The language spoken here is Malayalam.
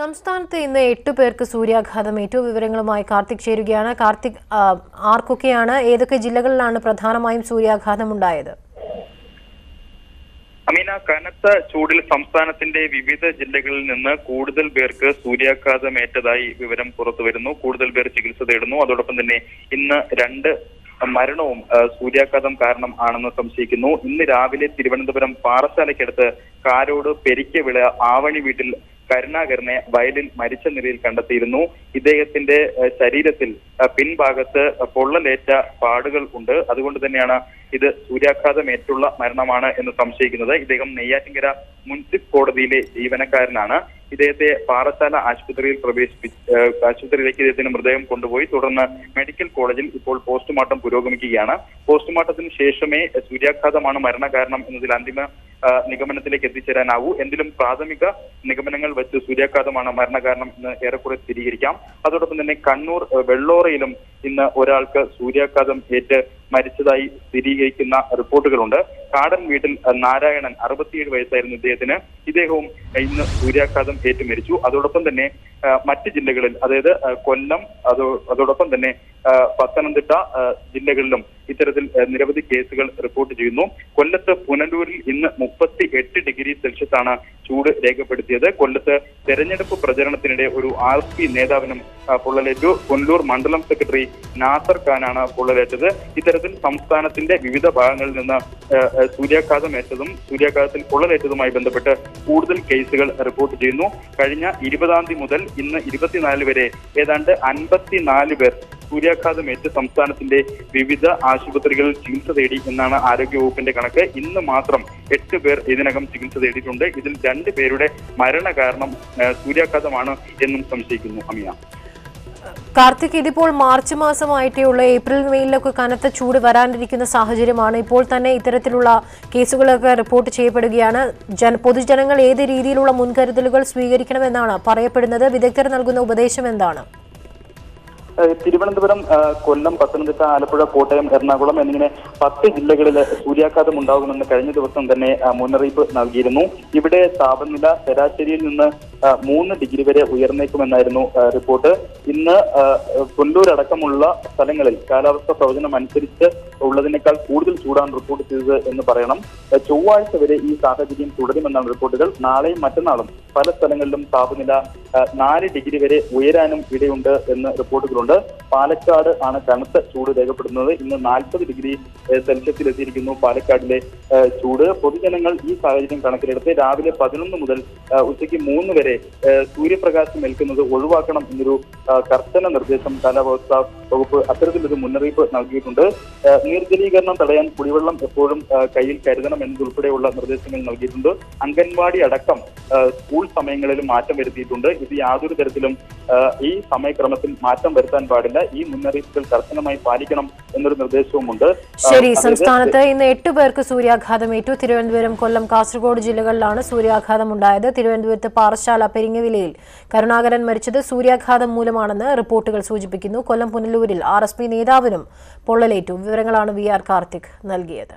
സംസ്ഥാനത്ത് ഇന്ന് എട്ട് പേർക്ക് സൂര്യാഘാതമേറ്റു വിവരങ്ങളുമായി കാർത്തിക് ചേരുകയാണ്. കാർത്തിക് ആർക്കൊക്കെയാണ് ഏതൊക്കെ ജില്ലകളിലാണ് പ്രധാനമായും സൂര്യാഘാതം ഉണ്ടായത്? അമീന കനത്ത ചൂടിൽ സംസ്ഥാനത്തിന്റെ വിവിധ ജില്ലകളിൽ നിന്ന് കൂടുതൽ പേർക്ക് സൂര്യാഘാതമേറ്റതായി വിവരം പുറത്തു വരുന്നു. കൂടുതൽ പേർ ചികിത്സ തേടുന്നു. അതോടൊപ്പം തന്നെ ഇന്ന് രണ്ട് മരണവും സൂര്യാഘാതം കാരണം ആണെന്ന് സംശയിക്കുന്നു. ഇന്ന് രാവിലെ തിരുവനന്തപുരം പാറശാലയ്ക്കടുത്ത് കാരോട് പെരിക്കവിള ആവണി വീട്ടിൽ കരുണാകരനെ വയലിൽ മരിച്ച നിലയിൽ കണ്ടെത്തിയിരുന്നു. ഇദ്ദേഹത്തിന്റെ ശരീരത്തിൽ പിൻഭാഗത്ത് പൊള്ളലേറ്റ പാടുകൾ ഉണ്ട്. അതുകൊണ്ട് തന്നെയാണ് ഇത് സൂര്യാഘാതമേറ്റുള്ള മരണമാണ് എന്ന് സംശയിക്കുന്നത്. ഇദ്ദേഹം നെയ്യാറ്റിങ്കര മുൻസിഫ് കോടതിയിലെ ജീവനക്കാരനാണ്. ഇദ്ദേഹത്തെ പാറശാല ആശുപത്രിയിൽ പ്രവേശിപ്പിച്ച് ആശുപത്രിയിലേക്ക് ഇദ്ദേഹത്തിന് മൃതദേഹം കൊണ്ടുപോയി. തുടർന്ന് മെഡിക്കൽ കോളേജിൽ ഇപ്പോൾ പോസ്റ്റ്മോർട്ടം പുരോഗമിക്കുകയാണ്. പോസ്റ്റ്മോർട്ടത്തിന് ശേഷമേ സൂര്യാഘാതമാണ് മരണകാരണം എന്നതിൽ അന്തിമ നിഗമനത്തിലേക്ക് എത്തിച്ചേരാനാവൂ. എന്തിലും പ്രാഥമിക നിഗമനങ്ങൾ വെച്ച് സൂര്യാഘാതമാണ് മരണകാരണം എന്ന് ഏറെക്കുറെ സ്ഥിരീകരിക്കാം. അതോടൊപ്പം തന്നെ കണ്ണൂർ ഏഹ് വെള്ളോറയിലും ഇന്ന് ഒരാൾക്ക് സൂര്യാഘാതം ഏറ്റ് മരിച്ചതായി സ്ഥിരീകരിക്കുന്ന റിപ്പോർട്ടുകളുണ്ട്. കാടൻ വീട്ടിൽ നാരായണൻ അറുപത്തിയേഴ് വയസ്സായിരുന്നു ഇദ്ദേഹത്തിന്. ഇദ്ദേഹവും ഇന്ന് സൂര്യാഘാതം ഏറ്റു മരിച്ചു അതോടൊപ്പം തന്നെ മറ്റ് ജില്ലകളിൽ അതായത് കൊല്ലം അതോ അതോടൊപ്പം തന്നെ പത്തനംതിട്ട ജില്ലകളിലും ഇത്തരത്തിൽ നിരവധി കേസുകൾ റിപ്പോർട്ട് ചെയ്യുന്നു. കൊല്ലത്ത് പുനലൂരിൽ ഇന്ന് മുപ്പത്തി എട്ട് ഡിഗ്രി സെൽഷ്യസ് ആണ് ചൂട് രേഖപ്പെടുത്തിയത്. കൊല്ലത്ത് തെരഞ്ഞെടുപ്പ് പ്രചരണത്തിനിടെ ഒരു ആർ പി നേതാവിനും പൊള്ളലേറ്റു. പുനലൂർ മണ്ഡലം സെക്രട്ടറി നാസർ ഖാനാണ് പൊള്ളലേറ്റത്. ഇത്തരത്തിൽ സംസ്ഥാനത്തിന്റെ വിവിധ ഭാഗങ്ങളിൽ നിന്ന് സൂര്യാഘാതം ഏറ്റതും സൂര്യാഘാതത്തിൽ പൊള്ളലേറ്റതുമായി ബന്ധപ്പെട്ട് കൂടുതൽ കേസുകൾ റിപ്പോർട്ട് ചെയ്യുന്നു. കഴിഞ്ഞ ഇരുപതാം തീയതി മുതൽ ഇന്ന് ഇരുപത്തിനാല് വരെ ഏതാണ്ട് അൻപത്തിനാല് പേർ സൂര്യാഘാതമേറ്റ് സംസ്ഥാനത്തിന്റെ വിവിധ ആശുപത്രികളിൽ ചികിത്സ തേടി എന്നാണ് ആരോഗ്യവകുപ്പിന്റെ കണക്ക്. ഇന്ന് മാത്രം എട്ട് പേർ ഇതിനകം ചികിത്സ തേടിയിട്ടുണ്ട്. ഇതിൽ രണ്ട് പേരുടെ മരണകാരണം കാരണം സൂര്യാഘാതമാണ് എന്നും സംശയിക്കുന്നു അമിയ. കാർത്തിക് ഇതിപ്പോൾ മാർച്ച് മാസമായിട്ടേ ഏപ്രിൽ മെയിലൊക്കെ കനത്ത ചൂട് വരാനിരിക്കുന്ന സാഹചര്യമാണ്. ഇപ്പോൾ തന്നെ ഇത്തരത്തിലുള്ള കേസുകളൊക്കെ റിപ്പോർട്ട് ചെയ്യപ്പെടുകയാണ്. ജന പൊതുജനങ്ങൾ ഏത് രീതിയിലുള്ള മുൻകരുതലുകൾ സ്വീകരിക്കണമെന്നാണ് പറയപ്പെടുന്നത്? വിദഗ്ധർ നൽകുന്ന ഉപദേശം എന്താണ്? തിരുവനന്തപുരം കൊല്ലം പത്തനംതിട്ട ആലപ്പുഴ കോട്ടയം എറണാകുളം എന്നിങ്ങനെ പത്ത് ജില്ലകളിൽ സൂര്യാഘാതം ഉണ്ടാകുമെന്ന് കഴിഞ്ഞ ദിവസം തന്നെ മുന്നറിയിപ്പ് നൽകിയിരുന്നു. ഇവിടെ താപനില ശരാശരിയിൽ നിന്ന് മൂന്ന് ഡിഗ്രി വരെ ഉയർന്നേക്കുമെന്നായിരുന്നു റിപ്പോർട്ട്. ഇന്ന് പുല്ലൂരടക്കമുള്ള സ്ഥലങ്ങളിൽ കാലാവസ്ഥ പ്രവചനം അനുസരിച്ച് ഉള്ളതിനേക്കാൾ കൂടുതൽ ചൂടാണ് റിപ്പോർട്ട് ചെയ്തത് എന്ന് പറയണം. ചൊവ്വാഴ്ച വരെ ഈ സാഹചര്യം തുടരുമെന്നാണ് റിപ്പോർട്ടുകൾ. നാളെയും മറ്റന്നാളും പല സ്ഥലങ്ങളിലും താപനില നാല് ഡിഗ്രി വരെ ഉയരാനും ഇടയുണ്ട് എന്ന് റിപ്പോർട്ടുകളുണ്ട്. പാലക്കാട് ആണ് കനത്ത ചൂട് രേഖപ്പെടുന്നത് ഇന്ന് നാൽപ്പത് ഡിഗ്രി സെൽഷ്യസിൽ എത്തിയിരിക്കുന്നു പാലക്കാടിലെ ചൂട്. പൊതുജനങ്ങൾ ഈ സാഹചര്യം കണക്കിലെടുത്ത് രാവിലെ പതിനൊന്ന് മുതൽ ഉച്ചയ്ക്ക് മൂന്ന് വരെ സൂര്യപ്രകാശം ഏൽക്കുന്നത് ഒഴിവാക്കണം എന്നൊരു കർശന നിർദ്ദേശം കാലാവസ്ഥാ വകുപ്പ് അത്തരത്തിലൊരു മുന്നറിയിപ്പ് നൽകിയിട്ടുണ്ട്. നിർജലീകരണം തടയാൻ കുടിവെള്ളം എപ്പോഴും കയ്യിൽ കരുതണം എന്നതുൾപ്പെടെയുള്ള നിർദ്ദേശങ്ങൾ നൽകിയിട്ടുണ്ട്. അംഗൻവാടി അടക്കം സ്കൂൾ സമയങ്ങളിൽ മാറ്റം വരുത്തിയിട്ടുണ്ട്. ഇത് യാതൊരു തരത്തിലും ഈ സമയക്രമത്തിൽ മാറ്റം വരുത്താൻ പാടില്ല. ഈ മുന്നറിയിപ്പുകൾ കർശനമായി പാലിക്കണം എന്നൊരു നിർദ്ദേശവുമുണ്ട്. ഉണ്ട് ശരി സംസ്ഥാനത്ത് ഇന്ന് എട്ട് പേർക്ക് സൂര്യാഘാതം ഏറ്റു. തിരുവനന്തപുരം കൊല്ലം കാസർഗോഡ് ജില്ലകളിലാണ് സൂര്യാഘാതം ഉണ്ടായത് തിരുവനന്തപുരത്ത് പാറശാല പെരിങ്ങവിലയിൽ കരുണാകരൻ മരിച്ചത് സൂര്യാഘാതം മൂലമാണെന്ന് റിപ്പോർട്ടുകൾ സൂചിപ്പിക്കുന്നു. കൊല്ലം പുനലൂരിൽ ആർ എസ് പി നേതാവിനും പൊള്ളലേറ്റു. വിവരങ്ങളാണ് വി ആർ കാർത്തിക് നൽകിയത്.